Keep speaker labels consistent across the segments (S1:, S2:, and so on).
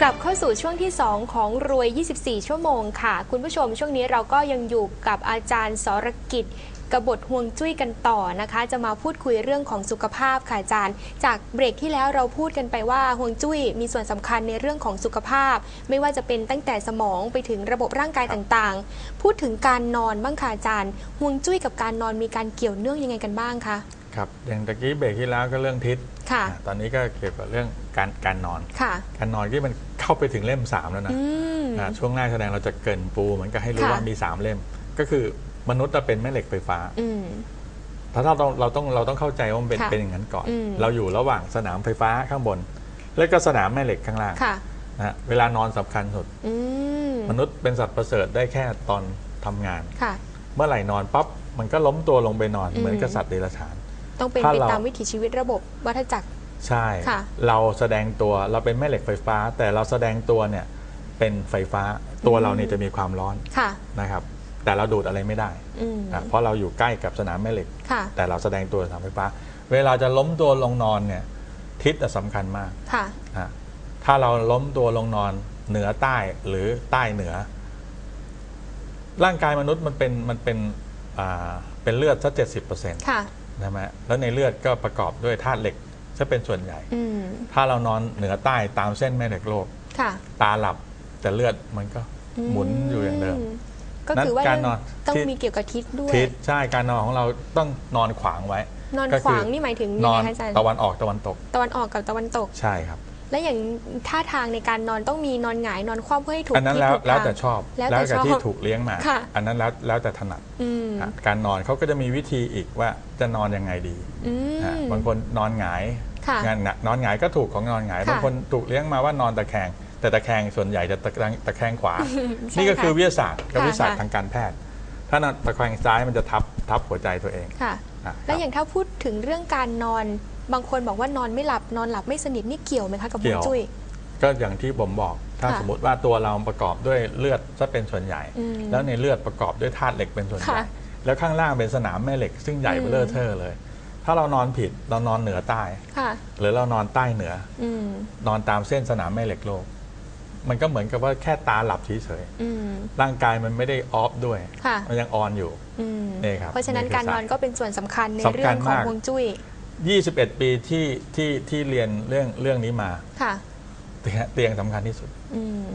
S1: กลับเข้าสู่ช่วงที่ 2 ของรวย 24 ชั่วโมงค่ะ คุณผู้ชมช่วงนี้เราก็ยังอยู่กับอาจารย์สรกิจกบฏห่วงจุ้ยกันต่อนะคะ จะมาพูดคุยเรื่องของสุขภาพค่ะอาจารย์ จากเบรกที่แล้วเราพูดกันไปว่าห่วงจุ้ยมีส่วนสำคัญในเรื่องของสุขภาพ ไม่ว่าจะเป็นตั้งแต่สมองไปถึงระบบร่างกายต่างๆ พูดถึงการนอนบ้างค่ะอาจารย์ห่วงจุ้ยกับการนอนมีการเกี่ยวเนื่องยังไงกันบ้างคะ
S2: ครับอย่างตะกี้เบรกที่แล้วก็เรื่องทิศ
S1: ค่ะ
S2: อะ ตอนนี้ก็เกี่ยวกับเรื่องการการนอน
S1: ค่ะ
S2: การนอนที่มันเข้าไปถึงเล่มสามแล้วนะ
S1: อืม
S2: อะช่วงหน้าแสดงเราจะเกรินปูเหมือนกับให้รู้
S1: ค่ะ
S2: ว่ามีสามเล่ม ก็คือมนุษย์จะเป็นแม่เหล็กไฟฟ้า
S1: อืม
S2: ถ้าเราต้องเราต้องเราต้องเข้าใจว่ามันเป็น
S1: ค่ะ
S2: เป็นอย่างนั้นก่อน
S1: อืม
S2: เราอยู่ระหว่างสนามไฟฟ้าข้างบน แล้วก็สนามแม่เหล็กข้างล่าง
S1: ค่ะ
S2: นะฮะเวลานอนสำคัญสุด
S1: อืม
S2: มนุษย์เป็นสัตว์ประเสริฐได้แค่ตอนทำงาน
S1: ค่ะ
S2: เมื่อไหร่นอนปั๊บมันก็ล้มตัวลงไปนอน
S1: อืม
S2: เหมือนกับสัตว์เดรัจฉาน
S1: ต้องเป็น
S2: ถ้า
S1: ไป
S2: เรา
S1: ตามวิถีชีวิตระบบวัฏจักร
S2: ใช่
S1: ค่ะ
S2: เราแสดงตัวเราเป็นแม่เหล็กไฟฟ้า แต่เราแสดงตัวเนี่ยเป็นไฟฟ้าตัวเราเนี่ยจะมีความร้อน
S1: ค่ะ
S2: นะครับ แต่เราดูดอะไรไม่ได้
S1: อืม
S2: นะเพราะเราอยู่ใกล้กับสนามแม่เหล็ก
S1: ค่ะ
S2: แต่เราแสดงตัวสนามไฟฟ้า เวลาจะล้มตัวลงนอนเนี่ยทิศน่ะสำคัญมาก
S1: ค่ะ
S2: นะถ้าเราล้มตัวลงนอนเหนือใต้หรือใต้เหนือ ร่างกายมนุษย์มันเป็นมันเป็นอ่าเป็นเลือดสักเจ็ดสิบเปอร์เซ็นต์
S1: ค่ะ
S2: ใช่ไหมแล้วในเลือดก็ประกอบด้วยธาตุเหล็กจะเป็นส่วนใหญ่
S1: อืม
S2: ถ้าเรานอนเหนือใต้ตามเส้นแม่เหล็กโลก
S1: ค่ะ
S2: ตาหลับแต่เลือดมันก็หมุนอยู่อย่างเดิม
S1: ก็คือว่า
S2: นั้นการนอน
S1: ต้อง
S2: ที่
S1: มีเกี่ยวกับทิศด้วย
S2: ทิศใช่การนอนของเราต้องนอนขวางไว้
S1: นอน
S2: ก็
S1: ข
S2: คือ
S1: วางนี่หมายถึง
S2: น
S1: ยัง
S2: อน
S1: ไงคะอาจารย์
S2: ตะวันออกตะวันตก
S1: ตะวันออกกับตะวันตก
S2: ใช่ครับ
S1: และอย่างท่าทางในการนอนต้องมีนอนหงายนอนคว่ำเพื่อให้ถูก
S2: อันนั้น
S1: ที่
S2: แล้ว
S1: ถูก
S2: แล้ว
S1: ทาง
S2: แต่ชอบ
S1: แล้วแต่
S2: แต่ที่
S1: ชอบ
S2: ถูกเลี้ยงมา
S1: ค่ะ
S2: อันนั้นแล้วแล้วแต่ถนัด
S1: อืม
S2: อะการนอนเขาก็จะมีวิธีอีกว่าจะนอนยังไงดี
S1: อืม
S2: อะบางคนนอนหงาย
S1: ค่ะ
S2: งานหงายนอนหงายก็ถูกของนอนหงาย
S1: ค่ะ
S2: บางคนถูกเลี้ยงมาว่านอนตะแคง แต่ตะแคงส่วนใหญ่จะตะแคงตะแคงขวา
S1: ใช่
S2: นี่ก็คือ
S1: ค่ะ
S2: วิทยาศาสตร์กับ
S1: ค่ะ
S2: วิทยาศาสตร์
S1: ค่ะ
S2: ทางการแพทย์ ถ้านอนตะแคงซ้ายมันจะทับทับหัวใจตัวเอง
S1: ค่ะ
S2: อะ
S1: แล้ว
S2: ครับ
S1: อย่างถ้าพูดถึงเรื่องการนอน บางคนบอกว่านอนไม่หลับนอนหลับไม่สนิทนี่เกี่ยวไหมคะกับฮวงจุ้ย
S2: ก็อย่างที่ผมบอก ถ้า
S1: ค่ะ
S2: สมมติว่าตัวเราประกอบด้วยเลือดซะเป็นส่วนใหญ่
S1: อืม
S2: แล้วในเลือดประกอบด้วยธาตุเหล็กเป็นส่วนใหญ่
S1: ค่ะ
S2: แล้วข้างล่างเป็นสนามแม่เหล็ก ซึ่งใหญ่
S1: อืม
S2: เบ้อเร่อเทอเลย ถ้าเรานอนผิดเรานอนเหนือใต้
S1: ค่ะ
S2: หรือเรานอนใต้เหนือ
S1: อืม
S2: นอนตามเส้นสนามแม่เหล็กโลก มันก็เหมือนกับว่าแค่ตาหลับเฉย
S1: อืม
S2: ๆร่างกายมันไม่ได้ออฟด้วย
S1: ค่ะ
S2: มันยังออนอยู่
S1: อืม
S2: นี่ครับ
S1: เพราะฉะนั้น
S2: นี่คือ
S1: การนอน
S2: สาย
S1: ก็เป็นส่วนสำคัญใน
S2: สำคัญ
S1: เรื่องของ
S2: มาก
S1: ฮวงจุ้ย
S2: 21 ปีที่ที่ที่เรียนเรื่องเรื่องนี้มา
S1: ค่ะ
S2: เตียงเตียงสำคัญที่สุด
S1: อืม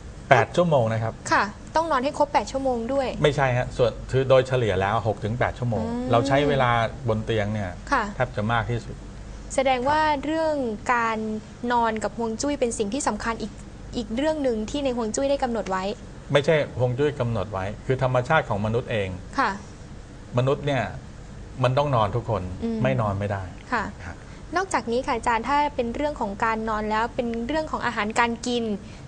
S2: 8 ชั่วโมงนะครับ
S1: ค่ะ ต้องนอนให้ครบ 8 ชั่วโมงด้วย
S2: ไม่ใช่ฮะส่วนคือโดยเฉลี่ยแล้ว 6-8 ชั่วโมง
S1: อืม
S2: เราใช้เวลาบนเตียงเนี่ย
S1: ค่ะ
S2: แทบจะมากที่สุด
S1: แสดงว่าเรื่องการนอนกับฮวงจุ้ยเป็นสิ่งที่สำคัญอีกอีกเรื่องหนึ่งที่ในฮวงจุ้ยได้กำหนดไว้
S2: ไม่ใช่ฮวงจุ้ยกำหนดไว้ คือธรรมชาติของมนุษย์เอง
S1: ค่ะ
S2: มนุษย์เนี่ย มันต้องนอนทุกคน
S1: อืม
S2: ไม่นอนไม่ได้
S1: ค่ะ
S2: ครับ
S1: นอกจากนี้ค่ะอาจารย์ถ้าเป็นเรื่องของการนอนแล้วเป็นเรื่องของอาหารการกิน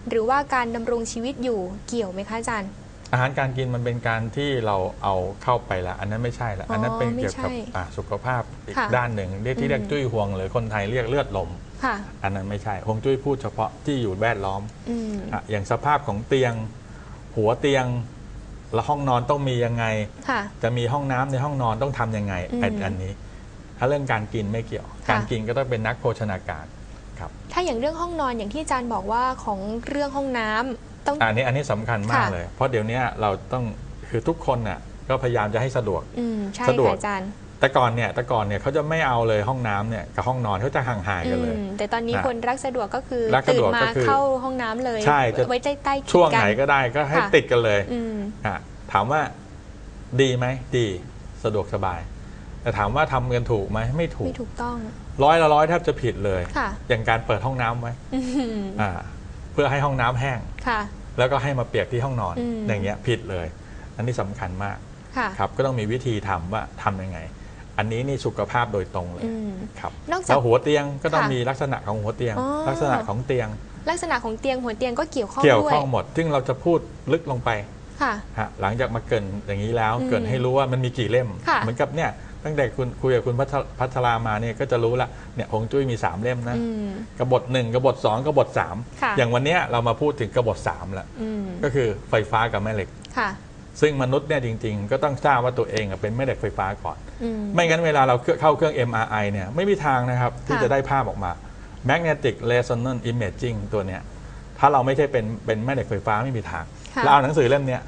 S1: หรือว่าการดำรงชีวิตอยู่เกี่ยวไหมคะอาจารย์
S2: อาหารการกินมันเป็นการที่เราเอาเข้าไปแล้วอันนั้นไม่ใช่ละ
S1: อ๋ออั
S2: อันนั้นเป็น
S1: ไม่
S2: เกี่ยวกับ
S1: ใช่
S2: อะสุขภาพอีก
S1: ค่ะ
S2: ด้านหนึ่งเรียกที่เรียก
S1: อืม
S2: จุ้ยห่วงหรือคนไทยเรียกเลือดลม
S1: ค่ะ
S2: อันนั้นไม่ใช่ฮวงจุ้ยพูดเฉพาะที่อยู่แวดล้อม
S1: อืม
S2: อะอย่างสภาพของเตียง หัวเตียง แล้วห้องนอนต้องมียังไง
S1: ค่ะ
S2: จะมีห้องน้ำในห้องนอนต้องทำยังไง
S1: อืม
S2: ไอ้อันนี้ ถ้าเรื่องการกินไม่เกี่ยว
S1: ค่ะ
S2: การกินก็ต้องเป็นนักโภชนาการครับ
S1: ถ้าอย่างเรื่องห้องนอนอย่างที่อาจารย์บอกว่าของเรื่องห้องน้ำต้อง
S2: อันนี้อันนี้สำคัญมาก
S1: ค่ะ
S2: เลย เพราะเดี๋ยวนี้เราต้องคือทุกคนน่ะก็พยายามจะให้สะดวก
S1: อืมใช่
S2: สะดวก
S1: ค่ะอาจารย์
S2: แต่ก่อนเนี่ยแต่ก่อนเนี่ยเขาจะไม่เอาเลยห้องน้ำเนี่ยกับห้องนอนเขาจะห่างๆกันเลย
S1: อืมแต่ตอนนี้
S2: นะ
S1: คนรักสะดวกก็คือ
S2: รักสะ
S1: ตื่
S2: ด
S1: น
S2: วก
S1: มา
S2: ก็คือ
S1: เข้าห้องน้ำเลย
S2: ใช่จะ
S1: ไว้ใต้ใต้ๆ
S2: ช่วง
S1: กั
S2: ไหนก็ได้ก็ให้
S1: ค่ะ
S2: ติดกันเลย
S1: อืม
S2: อะถามว่าดีไหมดีสะดวกสบาย แต่ถามว่าทำกันถูกไหมไม่ถู
S1: ไม่
S2: ก
S1: ถูกต้อง
S2: ร้อยละร้อยแทบจะผิดเลย
S1: ค่ะ
S2: อย่างการเปิดห้องน้ำไว้
S1: อืม
S2: อ่าเพื่อให้ห้องน้ำแห้ง
S1: ค่ะ
S2: แล้วก็ให้มาเปียกที่ห้องนอน
S1: อืม
S2: อย่างเงี้ยผิดเลย อันนี้สำคัญมาก
S1: ค่ะ
S2: ครับก็ต้องมีวิธีทำว่าทำยังไง อันนี้นี่สุขภาพโดยตรงเลย
S1: อืม
S2: ครับ
S1: นอกจาก
S2: แล้วหัวเตียงก็ต้อง
S1: ค่ะ
S2: มีลักษณะของหัวเตียง
S1: อ๋อ
S2: ลักษณะของเตียง
S1: ลักษณะของเตียงหัวเตียงก็เกี่ยวข้อง
S2: เกี่ยว
S1: ด้วย
S2: ข้องหมด ซึ่งเราจะพูดลึกลงไป
S1: ค่ะ
S2: ฮะหลังจากมาเกรินอย่างนี้แล้ว
S1: อืม
S2: เกรินให้รู้ว่ามันมีกี่เล่ม
S1: ค่ะ
S2: เหมือนกับเนี่ยตั้งแต่คุณคุยกับคุณพัชพัชรามาเนี่ยก็จะรู้ละเนี่ยฮวงจุ้ยมี 3 เล่มนะ
S1: อืม
S2: กบฏหนึ่งกบฏสองกบฏสาม
S1: ค่ะ
S2: อย่างวันเนี้ยเรามาพูดถึงกบฏสามแล้ว
S1: อืม
S2: ก็คือไฟฟ้ากับแม่เหล็ก
S1: ค่ะ
S2: ซึ่งมนุษย์เนี่ยจริง ๆ ก็ต้องทราบว่าตัวเองอะเป็นแม่เหล็กไฟฟ้าก่อน
S1: อืม
S2: ไม่งั้นเวลาเราเข้าเครื่อง MRI เนี่ยไม่มีทางนะครับที่
S1: ค่ะ
S2: จะได้ภาพออกมา Magnetic Resonance Imaging ตัวเนี้ยถ้าเราไม่ใช่เป็นเป็นแม่เหล็กไฟฟ้าไม่มีทาง
S1: ค่ะ
S2: แล้วเอาหนังสือเล่มเนี้ย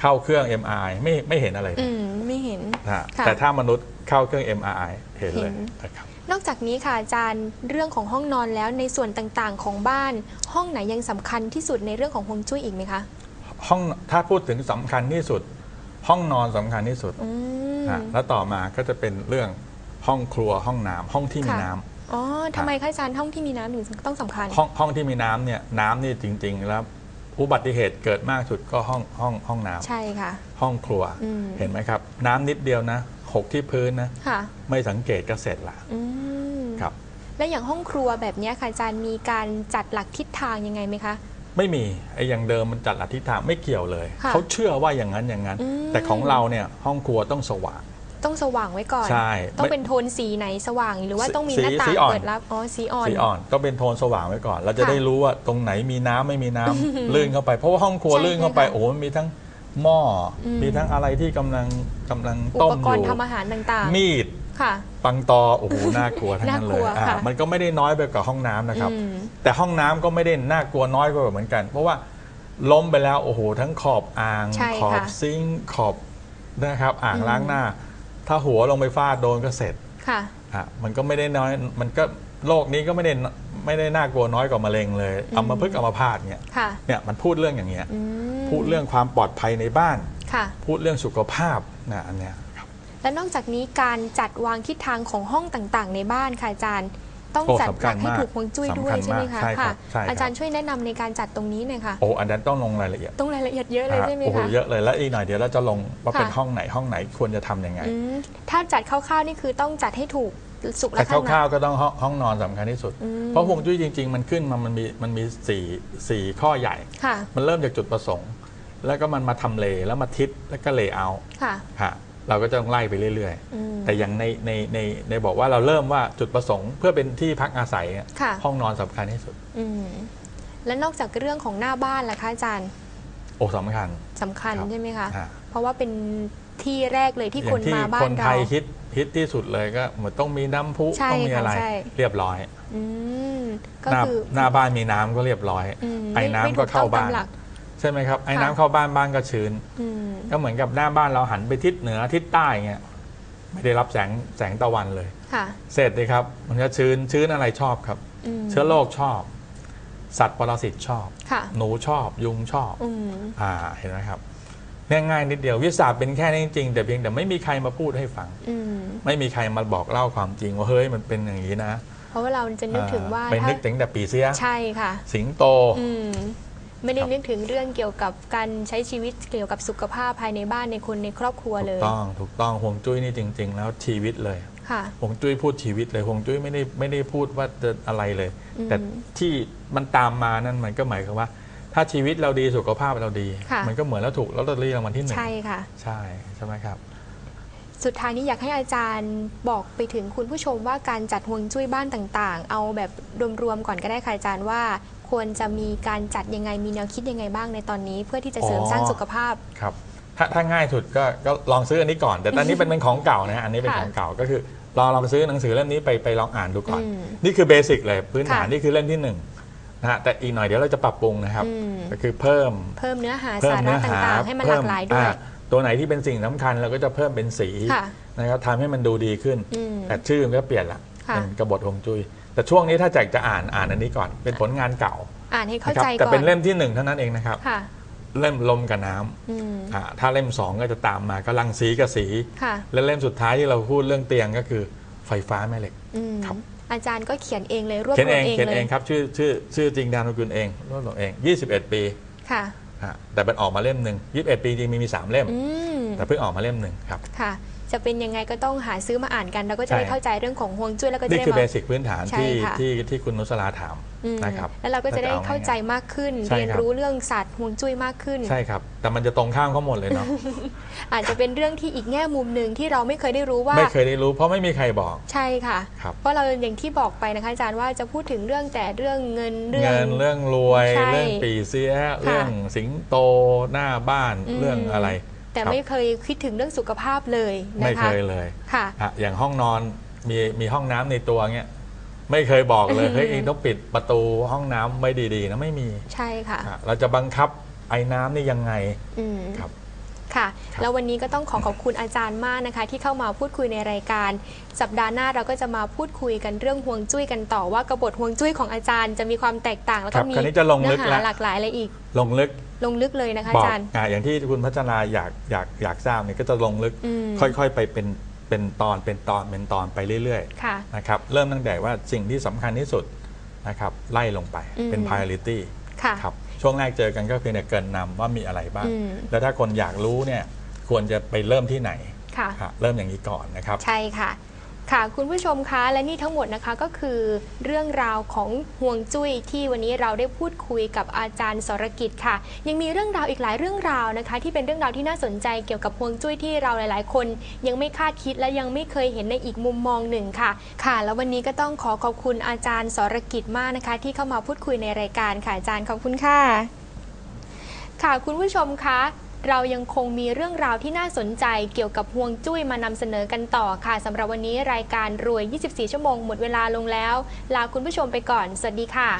S2: เข้าเครื่อง MRI ไม่ไม่เห็นอะไรเล
S1: อื
S2: ย
S1: มไม่เห็น
S2: นะฮะ
S1: ค่ะ
S2: แต่ถ้ามนุษย์เข้าเครื่อง MRI เห็นเลย
S1: เห็น
S2: นะครับ
S1: นอกจากนี้ค่ะอาจารย์เรื่องของห้องนอนแล้วในส่วนต่างๆ ของบ้าน ห้องไหนยังสำคัญที่สุดในเรื่องของฮวงจุ้ยอีกไหมคะ
S2: ห้องถ้าพูดถึงสำคัญที่สุด ห้องนอนสำคัญที่สุด
S1: อืม
S2: นะแล้วต่อมาก็จะเป็นเรื่องห้องครัวห้องน้ำห้องที่มี
S1: ค่ะ
S2: น้ำ
S1: อ๋อทำไมคะอาจารย์ห้องที่มีน้ำถึงต้องสำคัญ
S2: ห้องห้องที่มีน้ำเนี่ยน้ำนี่จริง ๆ แล้ว อุบัติเหตุเกิดมากสุดก็ห้องห้องห้องน้ำ
S1: ใช่ค่ะ
S2: ห้องครัว
S1: อืม
S2: เห็นไหมครับ น้ำนิดเดียวนะหกที่พื้นนะ
S1: ค่ะ
S2: ไม่สังเกตก็เสร็จละ
S1: อืม
S2: ครับ
S1: และอย่างห้องครัวแบบเนี้ยค่ะอาจารย์มีการจัดหลักทิศทางยังไงไหมคะ
S2: ไม่มีไอ้อย่างเดิมมันจัดหลักทิศทางไม่เกี่ยวเลย
S1: ค่ะ
S2: เขาเชื่อว่าอย่างนั้นอย่างนั้น
S1: อืม
S2: แต่ของเราเนี่ยห้องครัวต้องสว่าง
S1: ต้องสว่างไว้ก่อน
S2: ใช่
S1: ต้อง
S2: ไม่
S1: เป็นโทนสีไหนสว่างหรือว่าต้องมี
S2: สี
S1: หน้าต่า
S2: สี
S1: ง
S2: อ่อน
S1: เปิดรับอ๋อสีอ่อน
S2: สีอ่อนต้องเป็นโทนสว่างไว้ก่อน เราจะ
S1: ค่ะ
S2: ได้รู้ว่าตรงไหนมีน้ำไม่มีน้ำลื่นเข้าไปเพราะว่าห้องครัว
S1: ใช่
S2: ลื่นเข้าไป
S1: ใช่ค่ะ
S2: โอ้โหมันมีทั้งหม้ออ
S1: ม
S2: มีทั้งอะไรที่กำลังกำลัง
S1: อุ
S2: ต้
S1: ป
S2: ม
S1: ก
S2: อ
S1: รณ์
S2: ยู่
S1: ทำอาหารต่าง
S2: มีด
S1: ๆ ค่ะ
S2: ปังตอโอ้โหน่ากลัวทั้งนั้นเล
S1: น่ายกลัว
S2: อ่า
S1: ค่ะ
S2: มันก็ไม่ได้น้อยไปกว่าห้องน้ำนะครับ
S1: อืม
S2: แต่ห้องน้ำก็ไม่ได้น่ากลัวน้อยกว่าเหมือนกัน เพราะว่าล้มไปแล้วโอ้โหทั้งขอบอ่าง
S1: ใช่
S2: ขอบ
S1: ค่ะ
S2: ซิงค์ขอบนะครับ อ่าง
S1: อืม
S2: ล้างหน้า ถ้าหัวลงไปฟาดโดนก็เสร็จ
S1: ค่ะ
S2: อะมันก็ไม่ได้น้อย มันก็โรคนี้ก็ไม่ได้ไม่ได้น่ากลัวน้อยกว่ามะเร็งเลย
S1: อืม
S2: เอามาพึกษ์เอามาพาดเนี่ย
S1: ค่ะ
S2: เนี่ยมันพูดเรื่องอย่างเงี้ย
S1: อืม
S2: พูดเรื่องความปลอดภัยในบ้าน
S1: ค่ะ
S2: พูดเรื่องสุขภาพนะอันเนี้ยครับ
S1: และนอกจากนี้การจัดวางทิศทางของห้องต่างๆ ในบ้านค่ะอาจารย์ ต้อง
S2: โอ้
S1: จัด
S2: สำ
S1: ห
S2: คั
S1: ลั
S2: ญ
S1: กให้
S2: มาก
S1: ถูกฮวงจุ้ยด้วย
S2: สำคัญ
S1: ใช่ไหม
S2: มาก
S1: คะ
S2: ใช่ครับ
S1: ค่ะ
S2: ใช่ครับ
S1: อาจารย์ช่วยแนะนำในการจัดตรงนี้หน่อยค่ะ
S2: โอ้อันนั้นต้องลงรายละเอียด
S1: ต้องรายละเอียดเยอะเลยใช่ไหม
S2: โอ้โห
S1: คะ
S2: เยอะเลยแล้วอีกหน่อยเดี๋ยวเราจะลงว่า
S1: ค่ะ
S2: เป็นห้องไหนห้องไหนควรจะทำยังไง
S1: อืมถ้าจัดคร่าวๆนี่คือต้องจัดให้ถูกสุข
S2: แต่
S1: ลักษ
S2: ค
S1: ณะ
S2: ร่าวๆก็ต้องห้องห้องนอนสำคัญที่สุด
S1: อืม
S2: เพราะฮวงจุ้ยจริง ๆ มันขึ้นมามันมีมันมีสี่สี่ข้อใหญ่
S1: ค่ะ
S2: มันเริ่มจากจุดประสงค์ แล้วก็มันมาทำเลแล้วมาทิศแล้วก็เลเยอร์
S1: ค่ะ
S2: ฮะ เราก็จะต้องไล่ไปเรื่อย
S1: อืม
S2: ๆแต่อย่างในในในในบอกว่าเราเริ่มว่าจุดประสงค์เพื่อเป็นที่พักอาศัยอะ
S1: ค่ะ
S2: ห้องนอนสำคัญที่สุด
S1: อืมและนอกจากเรื่องของหน้าบ้านล่ะคะอาจารย์
S2: โอ้สำคัญ
S1: สำคัญ
S2: ครับ
S1: ใช่ไหมคะ
S2: ฮะ
S1: เพราะว่าเป็นที่แรกเลยที่
S2: อย่
S1: คน
S2: งที่
S1: มาบ้า
S2: คนนไท
S1: เรา
S2: ยฮิตฮิตที่สุดเลยก็เหมือนต้องมีน้ำพุ
S1: ใช่
S2: ต้องมีอะไร
S1: ค่ะใช่
S2: เรียบร้อย
S1: อืมก็
S2: หน้า
S1: คือ
S2: หน้าบ้านมีน้ำก็เรียบร้อย
S1: ม
S2: ไอ้
S1: ม่
S2: น้ำ
S1: ไม่
S2: ก็
S1: ถู
S2: เข้า
S1: ต้อง
S2: บ้าน
S1: ตมหลัก
S2: ใช่ไหมครับไอ้
S1: ค่ะ
S2: น้ำเข้าบ้านบ้านก็ชื้น
S1: อืม
S2: ก็เหมือนกับหน้าบ้านเราหันไปทิศเหนือทิศใต้เงี้ยไม่ได้รับแสงแสงตะวันเลย
S1: ค่ะ
S2: เสร็จเลยครับ มันก็ชื้นชื้นอะไรชอบครับ
S1: ม
S2: เชื้อโรคชอบ สัตว์ปรสิตชอบ
S1: ค่ะ
S2: หนูชอบ ยุงชอบ
S1: อืม
S2: อ่าเห็นไหมครับเนี่ยง่ายนิดเดียววิทยาศาสตร์เป็นแค่นี้จริงๆแต่เพียงแต่ไม่มีใครมาพูดให้ฟัง
S1: อืม
S2: ไม่มีใครมาบอกเล่าความจริงว่าเฮ้ยมันเป็นอย่างนี้นะ
S1: เพราะว่าเราจะนึกถึงว่า
S2: ไป
S1: ถ้า
S2: นึกถึงแต่ปีเสีย
S1: ใช่ค่ะ
S2: สิงโต
S1: อืม ไม่ได้
S2: ครับ
S1: นึกถึงเรื่องเกี่ยวกับการใช้ชีวิตเกี่ยวกับสุขภาพภายในบ้านในคนในครอบครัว
S2: ถู
S1: เล
S2: ก
S1: ย
S2: ต้องถูกต้องห่วงจุ้ยนี่จริง ๆ แล้วชีวิตเลย
S1: ค่ะ
S2: ห่วงจุ้ยพูดชีวิตเลยห่วงจุ้ยไม่ได้ไม่ได้พูดว่าจะอะไรเลย
S1: อืม
S2: แต่ที่มันตามมานั่นมันก็หมายความว่า ถ้าชีวิตเราดีสุขภาพเราดี
S1: ค่ะ
S2: มันก็เหมือนแล้วถูกลอตเตอรี่รางวัลที่หนึ่ง
S1: ใช่ค่ะ
S2: ใช่ใช่ไหมครับ
S1: สุดท้ายนี้อยากให้อาจารย์บอกไปถึงคุณผู้ชมว่าการจัดห่วงจุ้ยบ้านต่างๆ เอาแบบรวมๆก่อนก็ได้ค่ะอาจารย์ว่า ควรจะมีการจัดยังไงมีแนวคิดยังไงบ้างในตอนนี้ เพื่อที่จะเสริม
S2: อ๋อ
S1: สร้างสุขภาพ
S2: ครับถ้าถ้าง่ายสุดก็ก็ลองซื้ออันนี้ก่อน แต่ตอนนี้เป็นเป็นของเก่านะฮะอันนี้เป็น
S1: ค่ะ
S2: ของเก่าก็คือลองลองไปซื้อหนังสือเล่มนี้ไปไปลองอ่านดูก่อน
S1: อืม
S2: นี่คือเบสิกเลยพื้นฐาน
S1: ค่ะ
S2: นี่คือเล่มที่หนึ่งนะฮะแต่อีกหน่อยเดี๋ยวเราจะปรับปรุงนะครับ
S1: อืม
S2: ก็คือเพิ่ม
S1: เพิ่มเนื้อหา
S2: เพิ่ม
S1: สาระ
S2: เนื้อหา
S1: ต่างๆ ให้มันหลากหลายด้วย
S2: อ่ตัวไหนที่เป็นสิ่งสำคัญเราก็จะเพิ่มเป็นสี
S1: ค่ะ
S2: นะครับทำให้มันดูดีขึ้น
S1: อืม
S2: แต่ชื่อมันก็เปลี่ยนละ
S1: ค่ะ
S2: เป็นกบฏฮวงจุ้ยแต่ช่วงนี้ถ้าจากจะอ่านอ่านอันนี้ก่อน เป็นผลงานเก่า
S1: อ่านให้เข้า
S2: นะครับ
S1: ใจ
S2: แต่
S1: ก่อน
S2: เป็นเล่มที่หนึ่งเท่านั้นเองนะครับ
S1: ค่ะ
S2: เล่มลมกับน้ำ
S1: อืม
S2: อ่าถ้าเล่มสองก็จะตามมาก็ลังสีกับสี
S1: ค่ะ
S2: และเล่มสุดท้ายที่เราพูดเรื่องเตียงก็คือไฟฟ้าแม่เหล็ก
S1: อืม
S2: ครับ
S1: อาจารย์ก็เขียนเองเลยรวบ
S2: เขียน
S1: รว
S2: เอ
S1: ม
S2: ง
S1: เอง
S2: เขียน
S1: เล
S2: เอยงครับชื่อชื่อชื่อจริงดานกุลเองรวบรวมเอง 21 ปี
S1: ค่ะ
S2: ฮะแต่เป็นออกมาเล่มหนึ่ง21 ปีจริงมีมีสามเล่ม
S1: อืม
S2: แต่เพิ่งออกมาเล่มหนึ่งครับ
S1: ค่ะ จะเป็นยังไงก็ต้องหาซื้อมาอ่านกัน แล้วก็จะ
S2: ใช่
S1: ได้เข้าใจเรื่องของห่วงจุ้ยแล้วก็จะ
S2: นี่
S1: ได้
S2: คือ
S1: มา
S2: เบสิกพื้นฐาน
S1: ใช่
S2: ที่
S1: ค่ะ
S2: ที่ที่คุณนุสลาถาม
S1: อืม
S2: นะครับ
S1: แล้วเราก็จะได้
S2: ถ้าจะเอา
S1: เข้าใจ
S2: ง่าย
S1: มากขึ้น
S2: ใช่
S1: เรียน
S2: ครับ
S1: รู้เรื่องศาสตร์ห่วงจุ้ยมากขึ้น
S2: ใช่ครับ แต่มันจะตรงข้ามเขาหมดเลยเนาะ
S1: อาจจะเป็นเรื่องที่อีกแง่มุมหนึ่งที่เราไม่เคยได้รู้ว่า
S2: ไม่เคยได้รู้เพราะไม่มีใครบอก
S1: ใช่ค่ะ
S2: ครับ
S1: เพราะเราอย่างที่บอกไปนะคะอาจารย์ว่าจะพูดถึงเรื่องแต่เรื่องเงินเรื่อง
S2: เงินเรื่องรวย
S1: ใช่
S2: เรื่องปีเสีย เรื่องสิงโตหน้าบ้าน
S1: อืม
S2: เรื่องอะไร
S1: แต่
S2: ครับ
S1: ไม่เคยคิดถึงเรื่องสุขภาพเลย
S2: ไม่
S1: นะ
S2: เค
S1: คะ
S2: ยเลย
S1: ค่ะ
S2: ฮะอย่างห้องนอนมีมีห้องน้ำในตัวเงี้ยไม่เคยบอกเลย
S1: อืม
S2: เฮ้ยเองต้องปิดประตูห้องน้ำไม่ดีๆนะไม่มี
S1: ใช่ค่ะ
S2: อะเราจะบังคับไอ้น้ำนี่ยังไง
S1: อืม
S2: ครับ
S1: ค่ะ
S2: ครับ
S1: แล้ววันนี้ก็ต้องขอขอบคุณอาจารย์มากนะคะ ที่เข้ามาพูดคุยในรายการ สัปดาห์หน้าเราก็จะมาพูดคุยกันเรื่องห่วงจุ้ยกันต่อว่ากบฏห่วงจุ้ยของอาจารย์จะมีความแตกต่าง แล้ว
S2: ครั
S1: ก็
S2: บ
S1: มี
S2: คราวนี้จะลงลึ
S1: เนื้อกหา
S2: แล้ว
S1: หลากหลายอะไรอีก
S2: ลงลึก
S1: ลงลึกเลยนะคะ
S2: บอ
S1: อากจารย์
S2: อะอย่างที่คุณพัฒนาอยากอยากอยากทราบเนี่ยก็จะลงลึก
S1: อืม
S2: ค่อยๆ ไปเป็นเป็นตอนเป็นตอนเป็นตอนไปเรื่อย
S1: ค่ะ
S2: ๆนะครับเริ่มตั้งแต่ว่าสิ่งที่สำคัญที่สุดนะครับไล่ลงไปเป็น
S1: อืม
S2: priority
S1: ค่ะ
S2: ครับ ช่วงแรกเจอกันก็เพียงแต่เกรินนำว่ามีอะไรบ้าง
S1: อืม
S2: แล้วถ้าคนอยากรู้เนี่ยควรจะไปเริ่มที่ไหน
S1: ค่ะ
S2: ฮะเริ่มอย่างนี้ก่อนนะครับ
S1: ใช่ค่ะ ค่ะคุณผู้ชมคะและนี่ทั้งหมดนะคะก็คือเรื่องราวของห่วงจุ้ยที่วันนี้เราได้พูดคุยกับอาจารย์สรกิจค่ะ ยังมีเรื่องราวอีกหลายเรื่องราวนะคะ ที่เป็นเรื่องราวที่น่าสนใจเกี่ยวกับห่วงจุ้ยที่เราหลาย ๆ คน ยังไม่คาดคิดและยังไม่เคยเห็นในอีกมุมมองหนึ่งค่ะ ค่ะ แล้ววันนี้ก็ต้องขอขอบคุณอาจารย์สรกิจมากนะคะ ที่เข้ามาพูดคุยในรายการค่ะอาจารย์ขอบคุณค่ะ ค่ะคุณผู้ชมคะ เรายังคงมีเรื่องราวที่น่าสนใจเกี่ยวกับห่วงจุ้ยมานำเสนอกันต่อค่ะสำหรับวันนี้รายการรวย 24 ชั่วโมงหมดเวลาลงแล้ว ลาคุณผู้ชมไปก่อน สวัสดีค่ะ